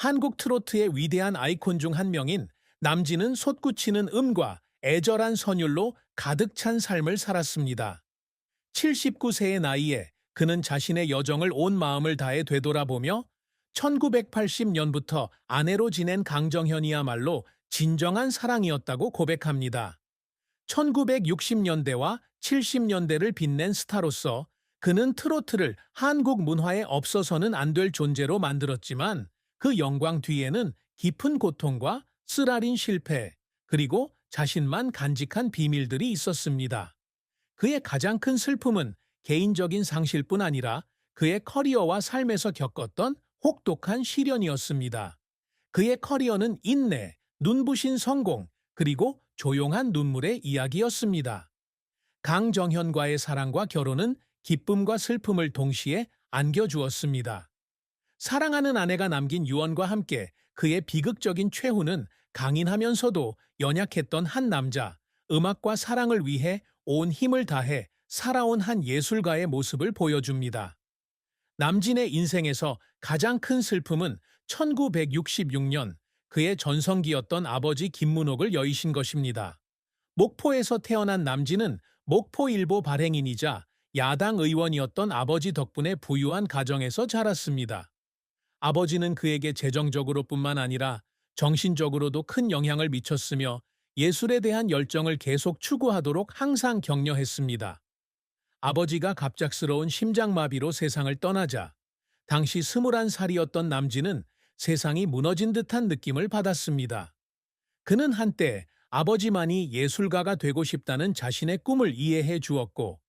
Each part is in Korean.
한국 트로트의 위대한 아이콘 중 한 명인 남진은 솟구치는 음과 애절한 선율로 가득 찬 삶을 살았습니다. 79세의 나이에 그는 자신의 여정을 온 마음을 다해 되돌아보며 1980년부터 아내로 지낸 강정현이야말로 진정한 사랑이었다고 고백합니다. 1960년대와 70년대를 빛낸 스타로서 그는 트로트를 한국 문화에 없어서는 안 될 존재로 만들었지만 그 영광 뒤에는 깊은 고통과 쓰라린 실패, 그리고 자신만 간직한 비밀들이 있었습니다. 그의 가장 큰 슬픔은 개인적인 상실뿐 아니라 그의 커리어와 삶에서 겪었던 혹독한 시련이었습니다. 그의 커리어는 인내, 눈부신 성공, 그리고 조용한 눈물의 이야기였습니다. 강정현과의 사랑과 결혼은 기쁨과 슬픔을 동시에 안겨주었습니다. 사랑하는 아내가 남긴 유언과 함께 그의 비극적인 최후는 강인하면서도 연약했던 한 남자, 음악과 사랑을 위해 온 힘을 다해 살아온 한 예술가의 모습을 보여줍니다. 남진의 인생에서 가장 큰 슬픔은 1966년 그의 전성기였던 아버지 김문옥을 여의신 것입니다. 목포에서 태어난 남진은 목포일보 발행인이자 야당 의원이었던 아버지 덕분에 부유한 가정에서 자랐습니다. 아버지는 그에게 재정적으로뿐만 아니라 정신적으로도 큰 영향을 미쳤으며 예술에 대한 열정을 계속 추구하도록 항상 격려했습니다. 아버지가 갑작스러운 심장마비로 세상을 떠나자 당시 스물한 살이었던 남진은 세상이 무너진 듯한 느낌을 받았습니다. 그는 한때 아버지만이 예술가가 되고 싶다는 자신의 꿈을 이해해 주었고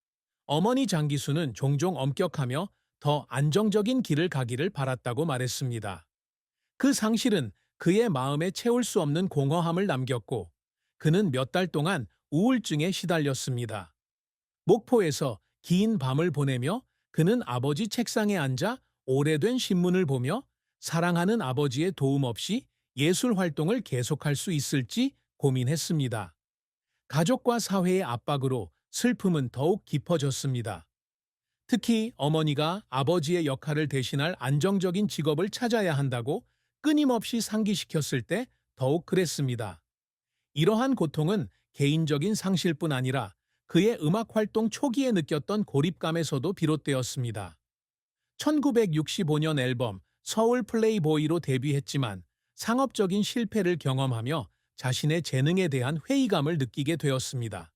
어머니 장기수는 종종 엄격하며 더 안정적인 길을 가기를 바랐다고 말했습니다. 그 상실은 그의 마음에 채울 수 없는 공허함을 남겼고 그는 몇 달 동안 우울증에 시달렸습니다. 목포에서 긴 밤을 보내며 그는 아버지 책상에 앉아 오래된 신문을 보며 사랑하는 아버지의 도움 없이 예술 활동을 계속할 수 있을지 고민했습니다. 가족과 사회의 압박으로 슬픔은 더욱 깊어졌습니다. 특히 어머니가 아버지의 역할을 대신할 안정적인 직업을 찾아야 한다고 끊임없이 상기시켰을 때 더욱 그랬습니다. 이러한 고통은 개인적인 상실뿐 아니라 그의 음악 활동 초기에 느꼈던 고립감에서도 비롯되었습니다. 1965년 앨범 서울 플레이보이로 데뷔했지만 상업적인 실패를 경험하며 자신의 재능에 대한 회의감을 느끼게 되었습니다.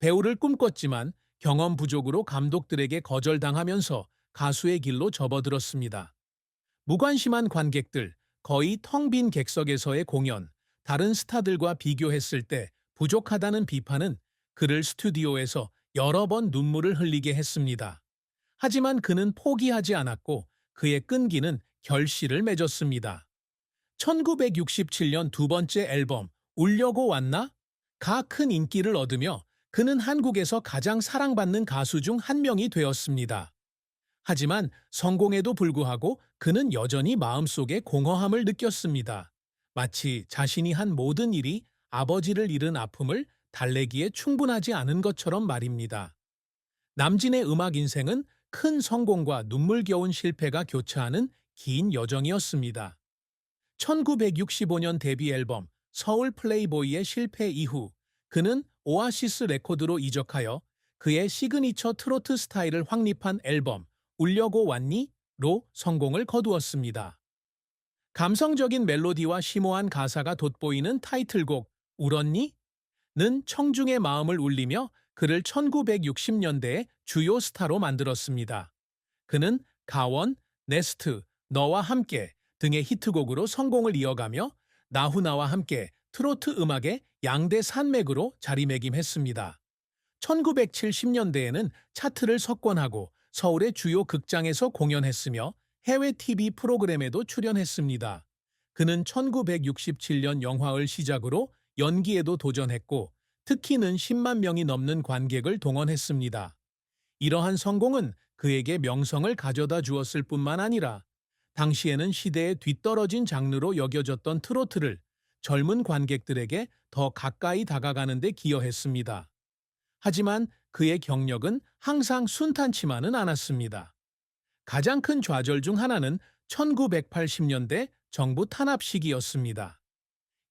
배우를 꿈꿨지만 경험 부족으로 감독들에게 거절당하면서 가수의 길로 접어들었습니다. 무관심한 관객들, 거의 텅 빈 객석에서의 공연, 다른 스타들과 비교했을 때 부족하다는 비판은 그를 스튜디오에서 여러 번 눈물을 흘리게 했습니다. 하지만 그는 포기하지 않았고 그의 끈기는 결실을 맺었습니다. 1967년 두 번째 앨범 울려고 왔나? 가 큰 인기를 얻으며 그는 한국에서 가장 사랑받는 가수 중 한 명이 되었습니다. 하지만 성공에도 불구하고 그는 여전히 마음속에 공허함을 느꼈습니다. 마치 자신이 한 모든 일이 아버지를 잃은 아픔을 달래기에 충분하지 않은 것처럼 말입니다. 남진의 음악 인생은 큰 성공과 눈물겨운 실패가 교차하는 긴 여정이었습니다. 1965년 데뷔 앨범 서울 플레이보이의 실패 이후 그는 오아시스 레코드로 이적하여 그의 시그니처 트로트 스타일을 확립한 앨범 울려고 왔니? 로 성공을 거두었습니다. 감성적인 멜로디와 심오한 가사가 돋보이는 타이틀곡 울었니? 는 청중의 마음을 울리며 그를 1960년대의 주요 스타로 만들었습니다. 그는 가원, 네스트, 너와 함께 등의 히트곡으로 성공을 이어가며 나훈아와 함께 트로트 음악의 양대 산맥으로 자리매김했습니다. 1970년대에는 차트를 석권하고 서울의 주요 극장에서 공연했으며 해외 TV 프로그램에도 출연했습니다. 그는 1967년 영화을 시작으로 연기에도 도전했고 특히는 10만 명이 넘는 관객을 동원했습니다. 이러한 성공은 그에게 명성을 가져다 주었을 뿐만 아니라 당시에는 시대에 뒤떨어진 장르로 여겨졌던 트로트를 젊은 관객들에게 더 가까이 다가가는 데 기여했습니다. 하지만 그의 경력은 항상 순탄치만은 않았습니다. 가장 큰 좌절 중 하나는 1980년대 정부 탄압 시기였습니다.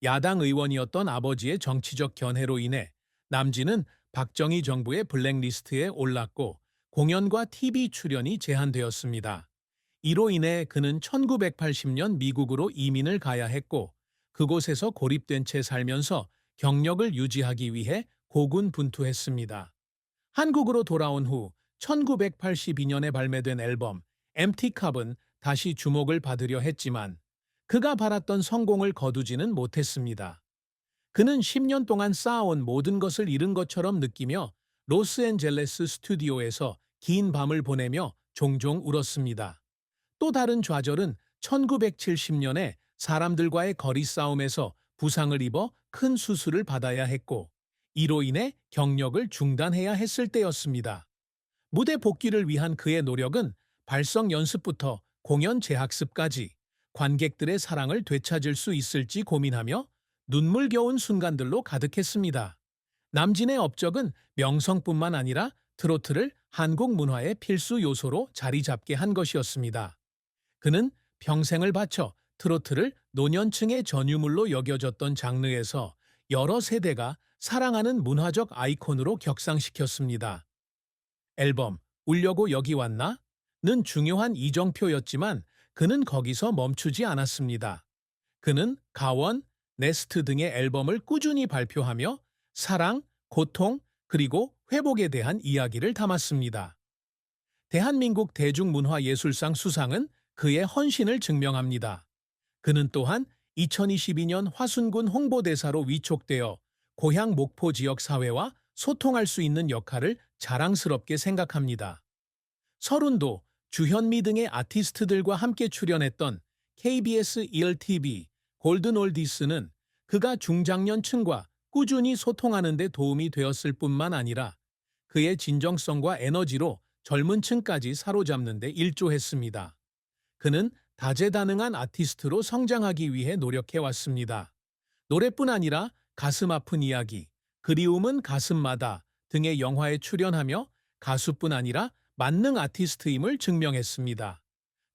야당 의원이었던 아버지의 정치적 견해로 인해 남진은 박정희 정부의 블랙리스트에 올랐고 공연과 TV 출연이 제한되었습니다. 이로 인해 그는 1980년 미국으로 이민을 가야 했고 그곳에서 고립된 채 살면서 경력을 유지하기 위해 고군분투했습니다. 한국으로 돌아온 후 1982년에 발매된 앨범 MT캅은 다시 주목을 받으려 했지만 그가 바랐던 성공을 거두지는 못했습니다. 그는 10년 동안 쌓아온 모든 것을 잃은 것처럼 느끼며 로스앤젤레스 스튜디오에서 긴 밤을 보내며 종종 울었습니다. 또 다른 좌절은 1970년에 사람들과의 거리 싸움에서 부상을 입어 큰 수술을 받아야 했고 이로 인해 경력을 중단해야 했을 때였습니다. 무대 복귀를 위한 그의 노력은 발성 연습부터 공연 재학습까지 관객들의 사랑을 되찾을 수 있을지 고민하며 눈물겨운 순간들로 가득했습니다. 남진의 업적은 명성뿐만 아니라 트로트를 한국 문화의 필수 요소로 자리 잡게 한 것이었습니다. 그는 평생을 바쳐 트로트를 노년층의 전유물로 여겨졌던 장르에서 여러 세대가 사랑하는 문화적 아이콘으로 격상시켰습니다. 앨범 울려고 여기 왔나? 는 중요한 이정표였지만 그는 거기서 멈추지 않았습니다. 그는 가원, 네스트 등의 앨범을 꾸준히 발표하며 사랑, 고통, 그리고 회복에 대한 이야기를 담았습니다. 대한민국 대중문화예술상 수상은 그의 헌신을 증명합니다. 그는 또한 2022년 화순군 홍보대사로 위촉되어 고향 목포 지역 사회와 소통할 수 있는 역할을 자랑스럽게 생각합니다. 서른도, 주현미 등의 아티스트들과 함께 출연했던 KBS 1TV 골든 올디스는 그가 중장년층과 꾸준히 소통하는 데 도움이 되었을 뿐만 아니라 그의 진정성과 에너지로 젊은 층까지 사로잡는 데 일조했습니다. 그는 다재다능한 아티스트로 성장하기 위해 노력해왔습니다. 노래뿐 아니라 가슴 아픈 이야기, 그리움은 가슴마다 등의 영화에 출연하며 가수뿐 아니라 만능 아티스트임을 증명했습니다.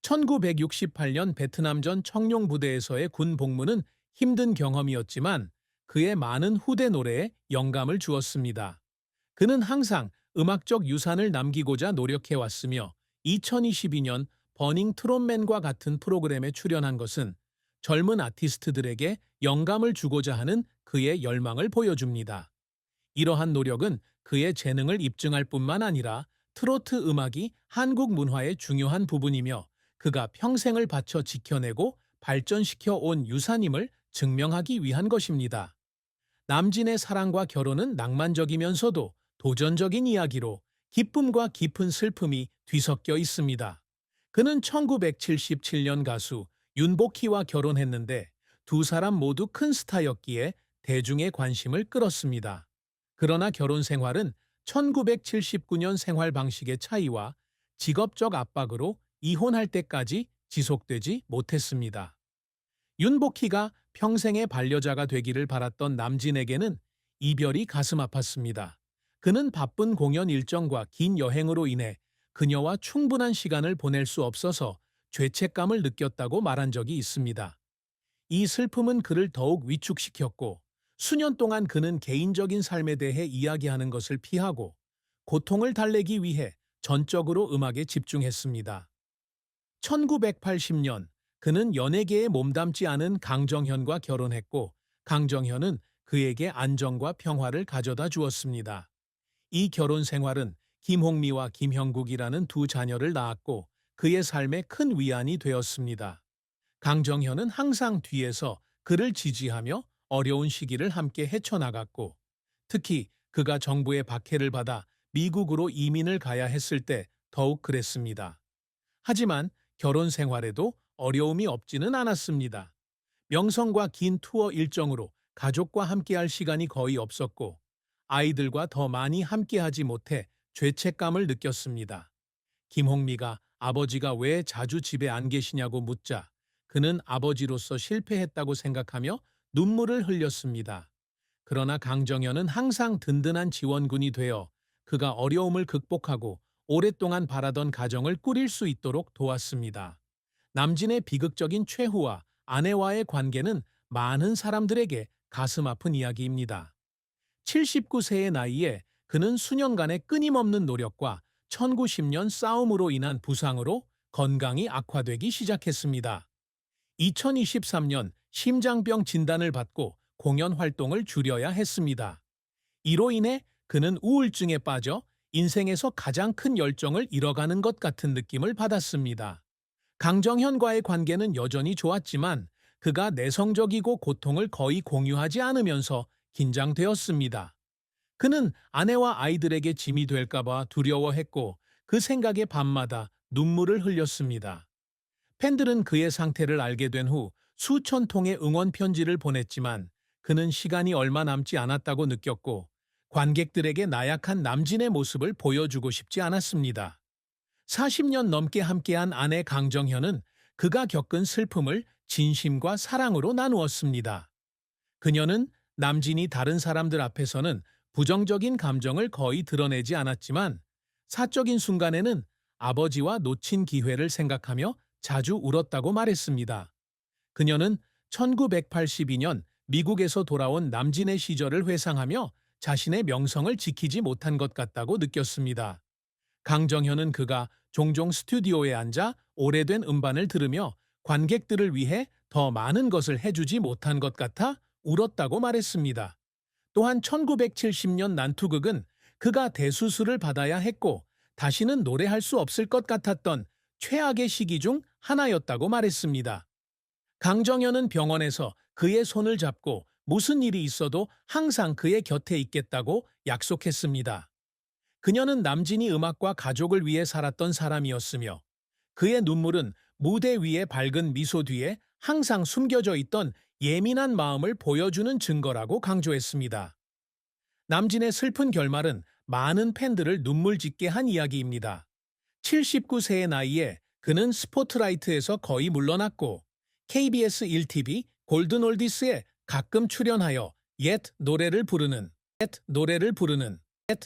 1968년 베트남전 청룡 부대에서의 군 복무는 힘든 경험이었지만 그의 많은 후대 노래에 영감을 주었습니다. 그는 항상 음악적 유산을 남기고자 노력해왔으며 2022년 버닝 트롯맨과 같은 프로그램에 출연한 것은 젊은 아티스트들에게 영감을 주고자 하는 그의 열망을 보여줍니다. 이러한 노력은 그의 재능을 입증할 뿐만 아니라 트로트 음악이 한국 문화의 중요한 부분이며 그가 평생을 바쳐 지켜내고 발전시켜 온 유산임을 증명하기 위한 것입니다. 남진의 사랑과 결혼은 낭만적이면서도 도전적인 이야기로 기쁨과 깊은 슬픔이 뒤섞여 있습니다. 그는 1977년 가수 윤복희와 결혼했는데 두 사람 모두 큰 스타였기에 대중의 관심을 끌었습니다. 그러나 결혼 생활은 1979년 생활 방식의 차이와 직업적 압박으로 이혼할 때까지 지속되지 못했습니다. 윤복희가 평생의 반려자가 되기를 바랐던 남진에게는 이별이 가슴 아팠습니다. 그는 바쁜 공연 일정과 긴 여행으로 인해 그녀와 충분한 시간을 보낼 수 없어서 죄책감을 느꼈다고 말한 적이 있습니다. 이 슬픔은 그를 더욱 위축시켰고 수년 동안 그는 개인적인 삶에 대해 이야기하는 것을 피하고 고통을 달래기 위해 전적으로 음악에 집중했습니다. 1980년 그는 연예계에 몸담지 않은 강정현과 결혼했고 강정현은 그에게 안정과 평화를 가져다 주었습니다. 이 결혼 생활은 김홍미와 김형국이라는 두 자녀를 낳았고 그의 삶에 큰 위안이 되었습니다. 강정현은 항상 뒤에서 그를 지지하며 어려운 시기를 함께 헤쳐나갔고 특히 그가 정부의 박해를 받아 미국으로 이민을 가야 했을 때 더욱 그랬습니다. 하지만 결혼 생활에도 어려움이 없지는 않았습니다. 명성과 긴 투어 일정으로 가족과 함께할 시간이 거의 없었고 아이들과 더 많이 함께하지 못해 죄책감을 느꼈습니다. 김홍미가 아버지가 왜 자주 집에 안 계시냐고 묻자 그는 아버지로서 실패했다고 생각하며 눈물을 흘렸습니다. 그러나 강정현은 항상 든든한 지원군이 되어 그가 어려움을 극복하고 오랫동안 바라던 가정을 꾸릴 수 있도록 도왔습니다. 남진의 비극적인 최후와 아내와의 관계는 많은 사람들에게 가슴 아픈 이야기입니다. 79세의 나이에 그는 수년간의 끊임없는 노력과 1910년 싸움으로 인한 부상으로 건강이 악화되기 시작했습니다. 2023년 심장병 진단을 받고 공연 활동을 줄여야 했습니다. 이로 인해 그는 우울증에 빠져 인생에서 가장 큰 열정을 잃어가는 것 같은 느낌을 받았습니다. 강정현과의 관계는 여전히 좋았지만 그가 내성적이고 고통을 거의 공유하지 않으면서 긴장되었습니다. 그는 아내와 아이들에게 짐이 될까봐 두려워했고 그 생각에 밤마다 눈물을 흘렸습니다. 팬들은 그의 상태를 알게 된 후 수천 통의 응원 편지를 보냈지만 그는 시간이 얼마 남지 않았다고 느꼈고 관객들에게 나약한 남진의 모습을 보여주고 싶지 않았습니다. 40년 넘게 함께한 아내 강정현은 그가 겪은 슬픔을 진심과 사랑으로 나누었습니다. 그녀는 남진이 다른 사람들 앞에서는 부정적인 감정을 거의 드러내지 않았지만 사적인 순간에는 아버지와 놓친 기회를 생각하며 자주 울었다고 말했습니다. 그녀는 1982년 미국에서 돌아온 남진의 시절을 회상하며 자신의 명성을 지키지 못한 것 같다고 느꼈습니다. 강정현은 그가 종종 스튜디오에 앉아 오래된 음반을 들으며 관객들을 위해 더 많은 것을 해주지 못한 것 같아 울었다고 말했습니다. 또한 1970년 난투극은 그가 대수술을 받아야 했고 다시는 노래할 수 없을 것 같았던 최악의 시기 중 하나였다고 말했습니다. 강정현은 병원에서 그의 손을 잡고 무슨 일이 있어도 항상 그의 곁에 있겠다고 약속했습니다. 그녀는 남진이 음악과 가족을 위해 살았던 사람이었으며 그의 눈물은 무대 위의 밝은 미소 뒤에 항상 숨겨져 있던 예민한 마음을 보여주는 증거라고 강조했습니다. 남진의 슬픈 결말은 많은 팬들을 눈물 짓게 한 이야기입니다. 79세의 나이에 그는 스포트라이트에서 거의 물러났고 KBS 1TV 골든올디스에 가끔 출연하여 옛 노래를 부르는 옛 노래를 부르는